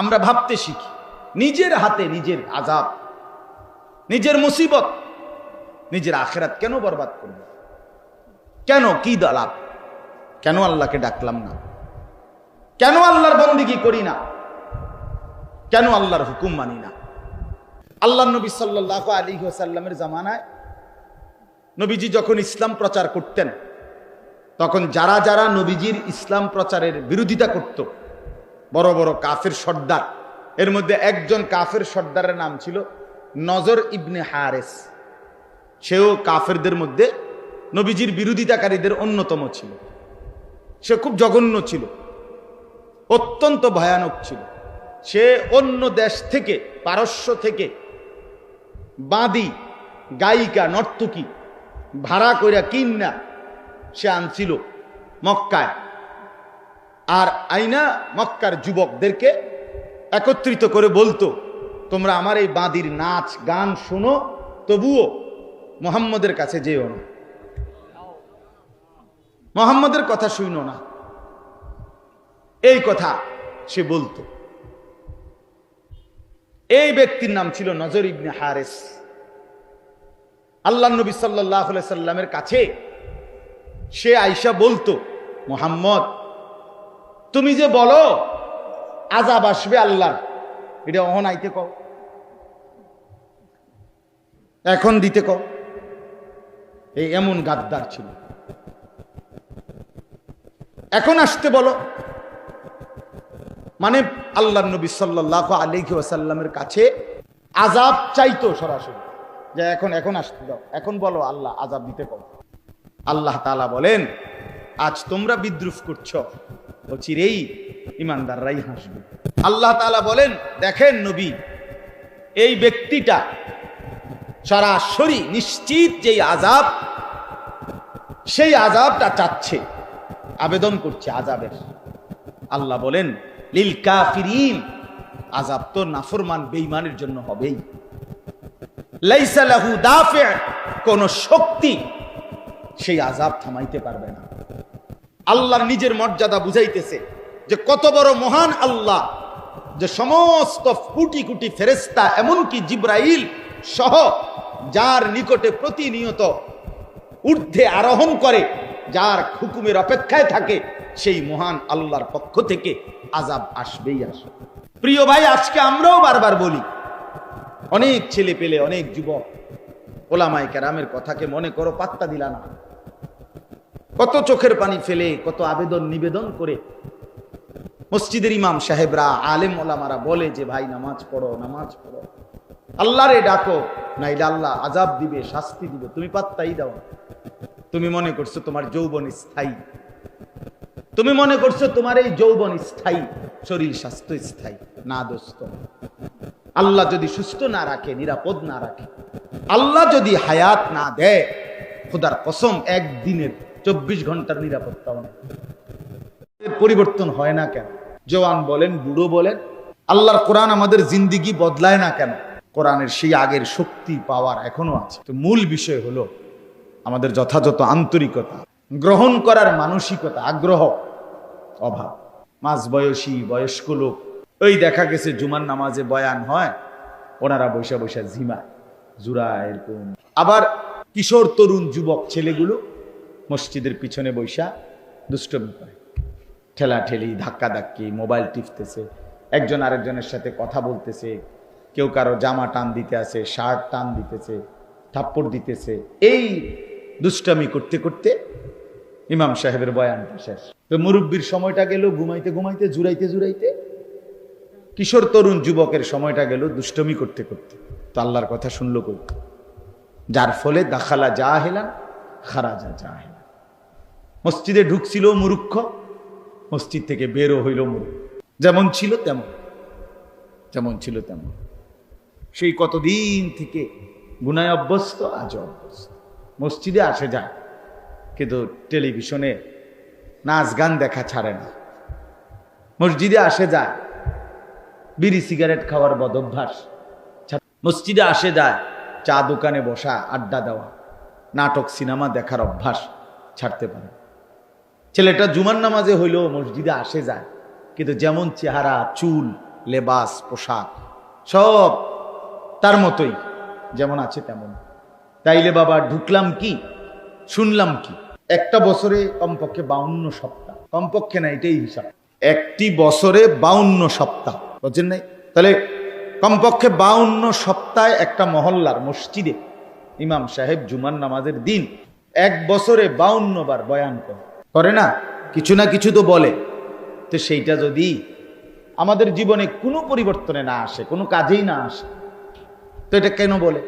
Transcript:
আমরা ভাবতে শিখি। নিজের হাতে নিজের আজাব নিজের মুসিবত, নিজের আখেরাত কেন বরবাদ করব? কেন কি দালাপ কেন আল্লাহকে ডাকলাম না? কেন আল্লাহর বন্দিগি করি না? কেন আল্লাহর হুকুম মানি না? আল্লাহ নবী সাল্লাহ আলী সাল্লামের জামানায় নবীজি যখন ইসলাম প্রচার করতেন, তখন যারা যারা নবীজির ইসলাম প্রচারের বিরোধিতা করত বড় বড় কাফের সর্দার। এর মধ্যে একজন কাফের সর্দারের নাম ছিল নজর ইবনে হারেস। সেও কাফেরদের মধ্যে নবীজির বিরোধিতাকারীদের অন্যতম ছিল। সে খুব জঘন্য ছিল, অত্যন্ত ভয়ানক ছিল। সে অন্য দেশ থেকে, পারস্য থেকে বাঁদি গায়িকা, নর্তকী ভাড়া কইরা কিন্না সে আনছিল মক্কায়। আর আইনা মক্কার যুবকদেরকে একত্রিত করে বলতো, তোমরা আমার এই বাঁদির নাচ, গান শোনো, তবুও মোহাম্মদের কাছে যেও না। মোহাম্মদের কথা শুনো না। এই কথা সে বলতো। এই ব্যক্তির নাম ছিল নজর ইবনে হারেস। আল্লাহ নবী সাল্লাহ সাল্লামের কাছে সে আইসা বলতো, মোহাম্মদ তুমি যে বলো আজাব আসবে আল্লাহ এটা অহন আইতে কও। এখন দিতে কও। এই এমন গাদ্দার ছিল। এখন আসতে বলো। মানে আল্লাহ নবী সাল্লাহ আলিহি ওয়াসাল্লামের কাছে আজাব চাইতো সরাসরি। যে এখন এখন আসতে দাও। এখন বলো, আল্লাহ আজাব দিতে কও। আল্লাহ তালা বলেন, আজ তোমরা বিদ্রুপ করছ। ও চিরেই ইমানদাররাই হাসবে। আল্লাহ তালা বলেন, দেখেন নবী, এই ব্যক্তিটা সরাসরি নিশ্চিত যেই আজাব সেই আজাবটা চাচ্ছে, আবেদন করছে আজাবের আল্লাহ বলেন, লিল কাফিরিন আজাব তো নাফরমান বেইমানের জন্য হবেই। লাইসা লাহু দাফে, কোন শক্তি সেই আজাব থামাইতে পারবে না। আল্লাহর নিজের মর্যাদা বুঝাইতেছে যে কত বড় মহান আল্লাহ, যে সমস্ত কোটি কোটি ফেরেস্তা এমনকি জিব্রাইল সহ যার নিকটে প্রতিনিয়ত ঊর্ধ্বে আরোহণ করে, যার হুকুমের অপেক্ষায় থাকে, সেই মহান আল্লাহর পক্ষ থেকে আজাব আসবেই আসবে। প্রিয় ভাই, আজকে আমরাও বারবার বলি, অনেক ছেলে পেলে, অনেক যুবক ওলামাই কেরামের কথাকে মনে করো পাত্তা দিলা না। কত চোখের পানি ফেলে, কত আবেদন নিবেদন করে। মসজিদের ইমাম সাহেবরা, আলেম ওলামারা বলে যে, ভাই, নামাজ পড়ো নামাজ পড়ো। আল্লাহরে ডাকো, নাইলে আল্লাহ আজাব দিবে, শাস্তি দিবে। তুমি পাত্তাই দাও তুমি মনে করছ তোমার যৌবন স্থায়ী। তুমি মনে করছ তোমার এই যৌবন স্থায়ী, শরীর স্বাস্থ্য স্থায়ী। না, দোস্ত। আল্লাহ যদি সুস্থ না রাখে, নিরাপদ না রাখে, আল্লাহ যদি হায়াত না দেয়, খোদার কসম, একদিনের চব্বিশ ঘণ্টার নিরাপত্তাও নেই পরিবর্তন হয় না কেন? জওয়ান বলেন, বুড়ো বলেন, আল্লাহর কোরআন আমাদের জিন্দিগি বদলায় না কেন? কোরআনের সেই আগের শক্তি, পাওয়ার এখনও আছে। তো মূল বিষয় হলো আমাদের যথাযথ আন্তরিকতা, গ্রহণ করার মানসিকতা, আগ্রহ, অভাব। মাঝ বয়সী, বয়স্ক লোক ওই দেখা গেছে জুমার নামাজে বয়ান হয়, ওনারা বৈশা বৈশা ঝিমায় জুরা এরকম আবার কিশোর তরুণ যুবক ছেলেগুলো মসজিদের পিছনে বৈশা দুষ্টমি করে। ঠেলা ঠেলি ধাক্কা ধাক্কি মোবাইল টিপতেছে, একজন আরেকজনের সাথে কথা বলতেছে, কেউ কারও জামা টান দিতে আছে শার্ট টান দিতেছে, থাপ্পড় দিতেছে। এই দুষ্টামি করতে করতে ইমাম সাহেবের বয়ানটা শেষ। তো মুরব্বীর সময়টা গেল, ঘুমাইতে ঘুমাইতে, জুড়াইতে জুড়াইতে। কিশোর তরুণ যুবকের সময়টা গেল, দুষ্টমি করতে করতে। তো আল্লাহর কথা শুনলো কই? যার ফলে দাখালা যা হেলান খারাজা যা হেলান মসজিদে ঢুকছিল মুরুক্ষ মসজিদ থেকে বেরো হইল মুরুক্ষ যেমন ছিল তেমন, যেমন ছিল তেমন। সেই কতদিন থেকে গুনায় অভ্যস্ত আজ অভ্যস্ত। মসজিদে আসে যায়, কিন্তু টেলিভিশনে নাচ গান দেখা ছাড়ে না। মসজিদে আসে যায়, বিড়ি সিগারেট খাওয়ার বদ অভ্যাস মসজিদে আসে যায়, চা দোকানে বসা, আড্ডা দেওয়া। নাটক, সিনেমা দেখার অভ্যাস ছাড়তে পারে ছেলেটা জুমার নামাজে হইলেও মসজিদে আসে যায়, কিন্তু যেমন চেহারা, চুল, লেবাস, পোশাক, সব তার মতোই, যেমন আছে তেমন। তাইলে বাবা, ঢুকলাম কি? শুনলাম কি? একটা বছরে কমপক্ষে বাউন্ন সপ্তাহ। কমপক্ষে না, এটাই হিসাব। একটি বছরে বাউন্ন সপ্তাহ, বুঝছেন নাই? তাহলে কমপক্ষে বাউন্ন সপ্তাহে একটা মহল্লার মসজিদে ইমাম সাহেব জুমার নামাজের দিন এক বছরে বাউন্ন বার বয়ান করে। করে না? কিছু না কিছু তো বলে। তো সেইটা যদি আমাদের জীবনে কোনো পরিবর্তনে না আসে, কোনো কাজেই না আসে, তো এটা কেন বলে?